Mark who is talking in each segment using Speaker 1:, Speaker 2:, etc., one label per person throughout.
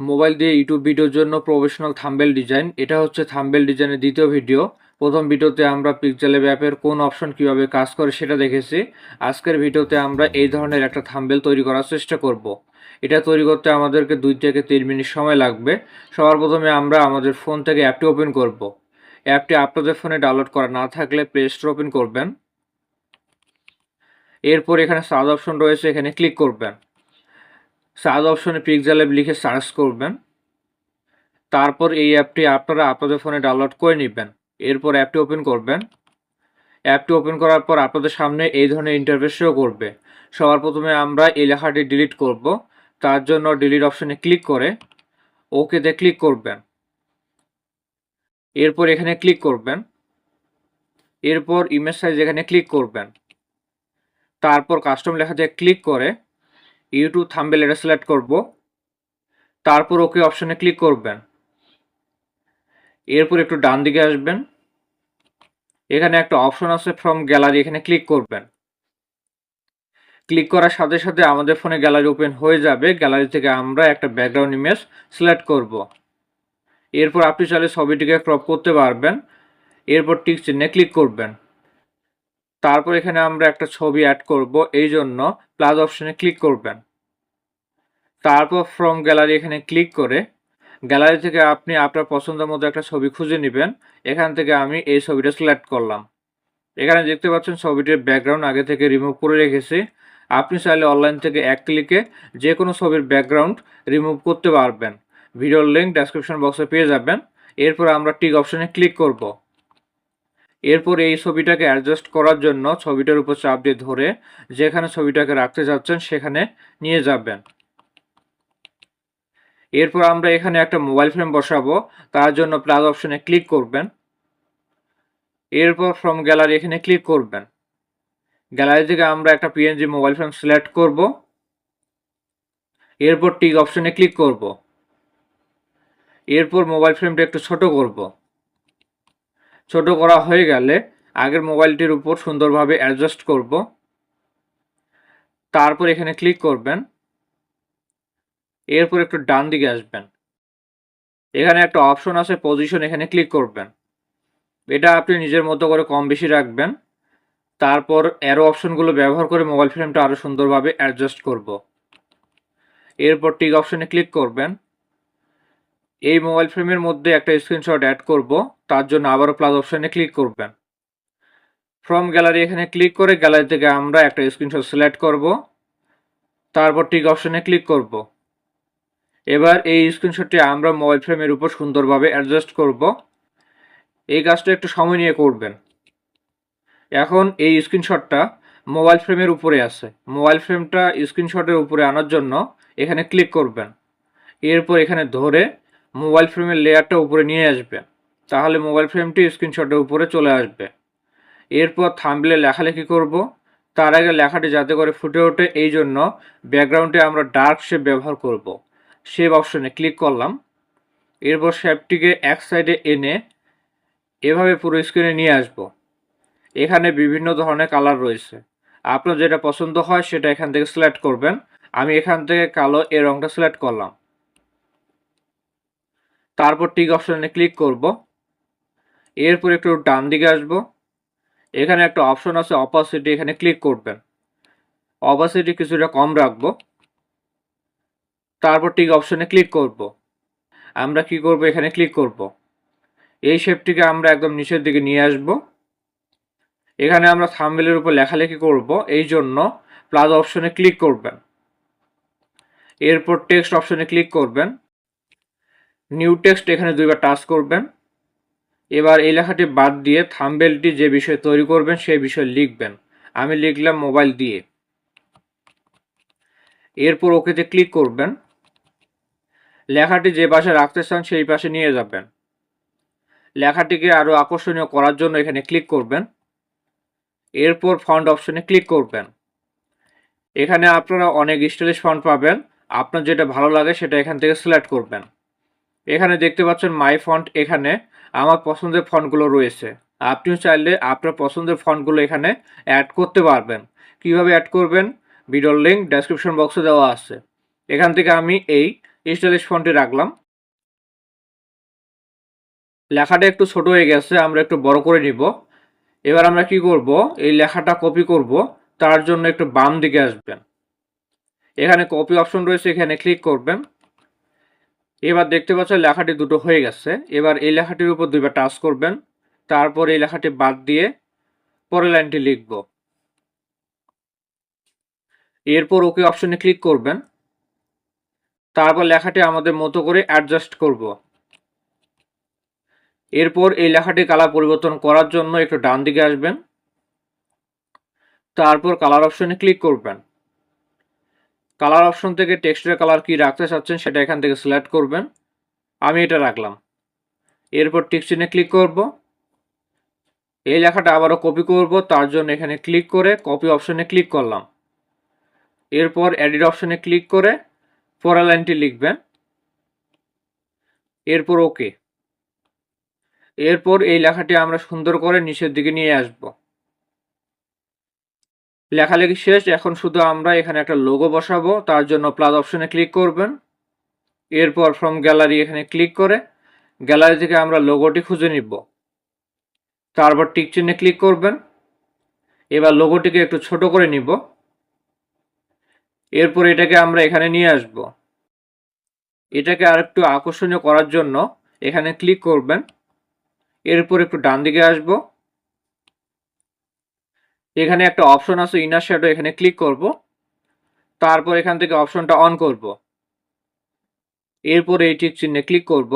Speaker 1: Mobile দিয়ে YouTube ভিডিওর জন্য প্রফেশনাল থাম্বেল ডিজাইন। এটা হচ্ছে থাম্বেল ডিজাইনের দ্বিতীয় ভিডিও। প্রথম ভিডিওতে আমরা পিকজেলে অ্যাপের কোন অপশন কীভাবে কাজ করে সেটা দেখেছি। আজকের ভিডিওতে আমরা এই ধরনের একটা থাম্বেল তৈরি করার চেষ্টা করব। এটা তৈরি করতে আমাদেরকে দুই থেকে তিন মিনিট সময় লাগবে। সবার প্রথমে আমরা আমাদের ফোন থেকে অ্যাপটি ওপেন করব। অ্যাপটি আপনাদের ফোনে ডাউনলোড করা না থাকলে প্লে স্টোর ওপেন করবেন। এরপর এখানে সার্চ অপশন রয়েছে, এখানে ক্লিক করবেন। সার্চ অপশনে পিকজেল অ্যাপ লিখে সার্চ করবেন। তারপর এই অ্যাপটি আপনারা আপনাদের ফোনে ডাউনলোড করে নেবেন। এরপর অ্যাপটি ওপেন করবেন। অ্যাপটি ওপেন করার পর আপনাদের সামনে এই ধরনের ইন্টারফেস শো করবে। সবার প্রথমে আমরা এই লেখাটি ডিলিট করব। তার জন্য ডিলিট অপশনে ক্লিক করে ওকেতে ক্লিক করবেন। এরপর এখানে ক্লিক করবেন। এরপর ইমেজ সাইজ এখানে ক্লিক করবেন। তারপর কাস্টম লেখাতে ক্লিক করে ইউটিউব থাম্বেল এটা সিলেক্ট করব। তারপর ওকে অপশনে ক্লিক করবেন। এরপর একটু ডান দিকে আসবেন। এখানে একটা অপশন আছে ফ্রম গ্যালারি এখানে ক্লিক করবেন। ক্লিক করার সাথে সাথে আমাদের ফোনে গ্যালারি ওপেন হয়ে যাবে। গ্যালারি থেকে আমরা একটা ব্যাকগ্রাউন্ড ইমেজ সিলেক্ট করব। এরপর আপনি চাইলে ছবিটিকে ক্রপ করতে পারবেন। এরপর টিক চিহ্নে ক্লিক করবেন। তারপর এখানে আমরা একটা ছবি অ্যাড করব এই জন্য প্লাস অপশনে ক্লিক করবেন। তারপর ফ্রম গ্যালারি এখানে ক্লিক করে গ্যালারি থেকে আপনি আপনার পছন্দের মতো একটা ছবি খুঁজে নেবেন। এখান থেকে আমি এই ছবিটা সিলেক্ট করলাম। এখানে দেখতে পাচ্ছেন ছবিটির ব্যাকগ্রাউন্ড আগে থেকে রিমুভ করে রেখেছি। আপনি চাইলে অনলাইন থেকে এক ক্লিকে যে কোনো ছবির ব্যাকগ্রাউন্ড রিমুভ করতে পারবেন। ভিডিওর লিঙ্ক ডেসক্রিপশন বক্সে পেয়ে যাবেন। এরপর আমরা টিক অপশনে ক্লিক করব। এরপর এই ছবিটাকে অ্যাডজাস্ট করার জন্য ছবিটার উপর চাপ দিয়ে ধরে যেখানে ছবিটাকে রাখতে যাচ্ছেন সেখানে নিয়ে যাবেন। এরপর আমরা এখানে একটা মোবাইল ফ্রেম বসাবো, তার জন্য প্লাস অপশনে ক্লিক করবেন। এরপর ফ্রম গ্যালারি এখানে ক্লিক করবেন। গ্যালারি থেকে আমরা একটা পিএনজি মোবাইল ফ্রেম সিলেক্ট করব। এরপর টিক অপশনে ক্লিক করব। এরপর মোবাইল ফ্রেমটা একটু ছোট করব। ছোট করা হয়ে গেলে আগের মোবাইলটির উপর সুন্দরভাবে অ্যাডজাস্ট করব। তারপর এখানে ক্লিক করবেন। এরপর একটু ডান দিকে আসবেন। এখানে একটা অপশন আছে পজিশন এখানে ক্লিক করবেন। এটা আপনি নিজের মতো করে কম বেশি রাখবেন। তারপর অ্যারো অপশনগুলো ব্যবহার করে মোবাইল ফ্রেমটা আরও সুন্দরভাবে অ্যাডজাস্ট করব। এরপর টিক অপশনে ক্লিক করবেন। এই মোবাইল ফ্রেমের মধ্যে একটা স্ক্রিনশট অ্যাড করব, তার জন্য আবারও প্লাস অপশানে ক্লিক করবেন। ফ্রম গ্যালারি এখানে ক্লিক করে গ্যালারি থেকে আমরা একটা স্ক্রিনশট সিলেক্ট করব, তারপর টিক অপশানে ক্লিক করব। এবার এই স্ক্রিনশটটি আমরা মোবাইল ফ্রেমের উপর সুন্দরভাবে অ্যাডজাস্ট করব। এই কাজটা একটু সময় নিয়ে করবেন। এখন এই স্ক্রিনশটটা মোবাইল ফ্রেমের উপরে আছে। মোবাইল ফ্রেমটা স্ক্রিনশটের উপরে আনার জন্য এখানে ক্লিক করবেন। এরপর এখানে ধরে মোবাইল ফ্রেমের লেয়ারটা উপরে নিয়ে আসবে। তাহলে মোবাইল ফ্রেমটি স্ক্রিনশটের উপরে চলে আসবে। এরপর থাম্বলে লেখালেখি করব। তার আগে লেখাটি যাতে করে ফুটে ওঠে, এই জন্য ব্যাকগ্রাউন্ডে আমরা ডার্ক শেপ ব্যবহার করব। সেভ অপশনে ক্লিক করলাম। এরপর শেপটিকে এক সাইডে এনে এভাবে পুরো স্ক্রিনে নিয়ে আসব। এখানে বিভিন্ন ধরনের কালার রয়েছে। আপনার যেটা পছন্দ হয় সেটা এখান থেকে সিলেক্ট করবেন। আমি এখান থেকে কালো এ রঙটা সিলেক্ট করলাম। তারপর টিক অপশনে ক্লিক করব। এরপর একটু ডান দিকে আসব। এখানে একটা অপশন আছে অপাসিটি এখানে ক্লিক করবেন। অপাসিটি কিছুটা কম রাখব। তারপর টিক অপশনে ক্লিক করব। আমরা কি করব? এখানে ক্লিক করব। এই শেপটিকে আমরা একদম নিচের দিকে নিয়ে আসব। এখানে আমরা থাম্বেলের উপর লেখালেখি করব। এই জন্য প্লাস অপশনে ক্লিক করবেন। এরপর টেক্সট অপশনে ক্লিক করবেন। নিউ টেক্সট এখানে দুইবার টাচ করবেন। এবার এই লেখাটি বাদ দিয়ে থাম্বেলটি যে বিষয় তৈরি করবেন সেই বিষয় লিখবেন। আমি লিখলাম মোবাইল দিয়ে। এরপর ওকেতে ক্লিক করবেন। লেখাটি যে পাশে রাখতে চান সেই পাশে নিয়ে যাবেন। লেখাটিকে আরও আকর্ষণীয় করার জন্য এখানে ক্লিক করবেন। এরপর ফন্ট অপশনে ক্লিক করবেন। এখানে আপনারা অনেক স্টাইলিশ ফন্ট পাবেন। আপনার যেটা ভালো লাগে সেটা এখান থেকে সিলেক্ট করবেন। এখানে দেখতে পাচ্ছেন মাই ফন্ট এখানে, আমার পছন্দের ফন্টগুলো রয়েছে। আপনিও চাইলে আপনার পছন্দের ফন্টগুলো এখানে অ্যাড করতে পারবেন। কীভাবে অ্যাড করবেন? ভিডিওর লিঙ্ক ডেসক্রিপশন বক্সে দেওয়া আছে। এখান থেকে আমি এই স্টাইলিশ ফন্টে রাখলাম। লেখাটা একটু ছোট হয়ে গেছে, আমরা একটু বড় করে নিব। এবার আমরা কি করব? এই লেখাটা কপি করব, তার জন্য একটু বাম দিকে আসবেন। এখানে কপি অপশন রয়েছে, এখানে ক্লিক করবেন। এবার দেখতে পাচ্ছ লেখাটি দুটো হয়ে গেছে। এবার এই লেখাটির উপর দুইবার টাচ করবেন। তারপর এই লেখাটি বাদ দিয়ে পরের লাইনটি লিখব। এরপর ওকে অপশনে ক্লিক করবেন। তারপর লেখাটি আমাদের মতো করে অ্যাডজাস্ট করব। এরপর এই লেখাটি কালার পরিবর্তন করার জন্য একটু ডান দিকে আসবেন। তারপর কালার অপশনে ক্লিক করবেন। কালার অপশন থেকে টেক্সটের কালার কি রাখতে চাচ্ছেন সেটা এখান থেকে সিলেক্ট করবেন। আমি এটা রাখলাম। এরপর টিকচিনে ক্লিক করব। এই লেখাটা আবারও কপি করব, তার জন্য এখানে ক্লিক করে কপি অপশনে ক্লিক করলাম। এরপর অ্যাডিট অপশনে ক্লিক করে পরের লাইনটি লিখবেন। এরপর ওকে এরপর এই লেখাটি আমরা সুন্দর করে নিচের দিকে নিয়ে আসব। লেখালেখি শেষ, এখন শুধু আমরা এখানে একটা লোগো বসাবো, তার জন্য প্লাস অপশনে ক্লিক করবেন। এরপর ফ্রম গ্যালারি এখানে ক্লিক করে গ্যালারি থেকে আমরা লোগোটি খুঁজে নিব। তারপর টিক চিহ্নে ক্লিক করবেন। এবার লোগোটিকে একটু ছোট করে নিব। এরপর এটাকে আমরা এখানে নিয়ে আসব। এটাকে আরেকটু আকর্ষণীয় করার জন্য এখানে ক্লিক করবেন। এরপর একটু ডান দিকে আসব। এখানে একটা অপশন আছে ইনার শ্যাডো এখানে ক্লিক করব। তারপর এখান থেকে অপশনটা অন করব। এরপর এই টিক চিহ্নে ক্লিক করব।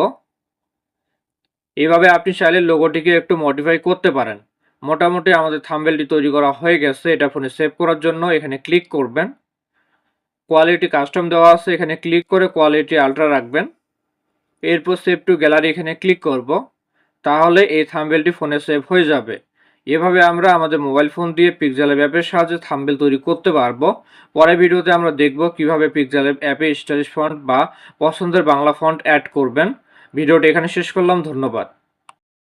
Speaker 1: এভাবে আপনি চাইলে লোগোটিকে একটু মডিফাই করতে পারেন। মোটামুটি আমাদের থাম্বেলটি তৈরি করা হয়ে গেছে, এটা ফোনে সেভ করার জন্য, এখানে ক্লিক করবেন। কোয়ালিটি কাস্টম দেওয়া আছে, এখানে ক্লিক করে কোয়ালিটি আলট্রা রাখবেন। এরপর সেভ টু গ্যালারি এখানে ক্লিক করব। তাহলে এই থাম্বেলটি ফোনে সেভ হয়ে যাবে। এভাবে আমরা আমাদের মোবাইল ফোন দিয়ে পিকজাল অ্যাপের সাহায্যে থাম্বেল তৈরি করতে পারব। পরের ভিডিওতে আমরা দেখব কীভাবে পিকজাল অ্যাপে স্টাইলিশ ফন্ট বা পছন্দের বাংলা ফন্ট অ্যাড করবেন। ভিডিওটি এখানে শেষ করলাম, ধন্যবাদ।